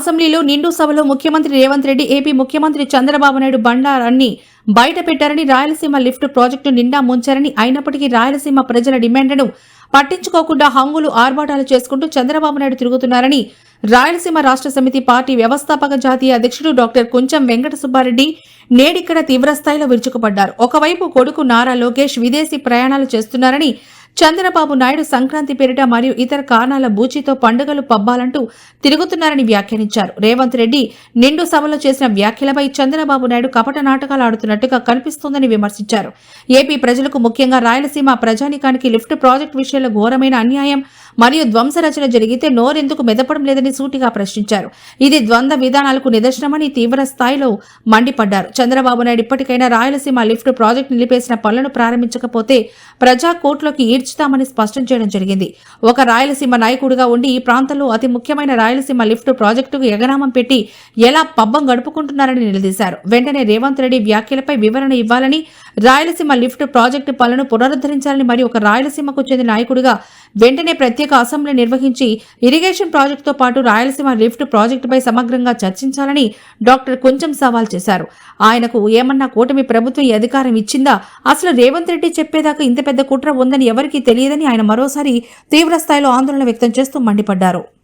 అసెంబ్లీలో నిండు సభలో ముఖ్యమంత్రి రేవంత్ రెడ్డి ఏపీ ముఖ్యమంత్రి చంద్రబాబు నాయుడు బండారాన్ని బయట పెట్టారని రాయలసీమ లిఫ్ట్ ప్రాజెక్టు నిండా ముంచారని అయినప్పటికీ రాయలసీమ ప్రజల డిమాండ్లను పట్టించుకోకుండా హంగులు ఆర్భాటాలు చేసుకుంటూ చంద్రబాబు నాయుడు తిరుగుతున్నారని రాయలసీమ రాష్ట్ర సమితి పార్టీ వ్యవస్థాపక జాతీయ అధ్యక్షుడు డాక్టర్ కుంచం వెంకట సుబ్బారెడ్డి నేడిక్కడ తీవ్రస్థాయిలో విరుచుకుపడ్డారు. ఒకవైపు కొడుకు నారా లోకేష్ విదేశీ ప్రయాణాలు చేస్తున్నారని చంద్రబాబు నాయుడు సంక్రాంతి పేరిట మరియు ఇతర కారణాల బూచితో పండుగలు పబ్బాలంటూ తిరుగుతున్నారని వ్యాఖ్యానించారు. రేవంత్ రెడ్డి నిండు సభలో చేసిన వ్యాఖ్యలపై చంద్రబాబు నాయుడు కపట నాటకాలు ఆడుతున్నట్టుగా కనిపిస్తోందని విమర్శించారు. ఏపీ ప్రజలకు ముఖ్యంగా రాయలసీమ ప్రజానికానికి లిఫ్ట్ ప్రాజెక్టు విషయంలో ఘోరమైన అన్యాయం మరియు ధ్వంసరచన జరిగితే నోరెందుకు మెదపడం లేదని సూటిగా ప్రశ్నించారు. ఇది ద్వంద్వ విధానాలకు నిదర్శనమని తీవ్ర స్థాయిలో మండిపడ్డారు. చంద్రబాబు నాయుడు ఇప్పటికైనా రాయలసీమ లిఫ్ట్ ప్రాజెక్టు నిలిపేసిన పనులను ప్రారంభించకపోతే ప్రజా కోర్టులోకి ఈడ్చుతామని స్పష్టం చేయడం జరిగింది. ఒక రాయలసీమ నాయకుడిగా ఉండి ఈ ప్రాంతంలో అతి ముఖ్యమైన రాయలసీమ లిఫ్ట్ ప్రాజెక్టుకు ఎగనామం పెట్టి ఎలా పబ్బం గడుపుకుంటున్నారని నిలదీశారు. వెంటనే రేవంత్ రెడ్డి వ్యాఖ్యలపై వివరణ ఇవ్వాలని రాయలసీమ లిఫ్ట్ ప్రాజెక్టు పనులను పునరుద్ధరించాలని మరియు ఒక రాయలసీమకు చెందిన నాయకుడిగా వెంటనే ప్రత్యేక అసెంబ్లీ నిర్వహించి ఇరిగేషన్ ప్రాజెక్టుతో పాటు రాయలసీమ లిఫ్ట్ ప్రాజెక్టుపై సమగ్రంగా చర్చించాలని డాక్టర్ కొంచెం సవాల్ చేశారు. ఆయనకు ఏమన్నా కూటమి ప్రభుత్వం అధికారం ఇచ్చిందా? అసలు రేవంత్ రెడ్డి చెప్పేదాకా ఇంత పెద్ద కుట్ర ఉందని ఎవరికి తెలియదని ఆయన మరోసారి తీవ్ర స్థాయిలో ఆందోళన వ్యక్తం చేస్తూ మండిపడ్డారు.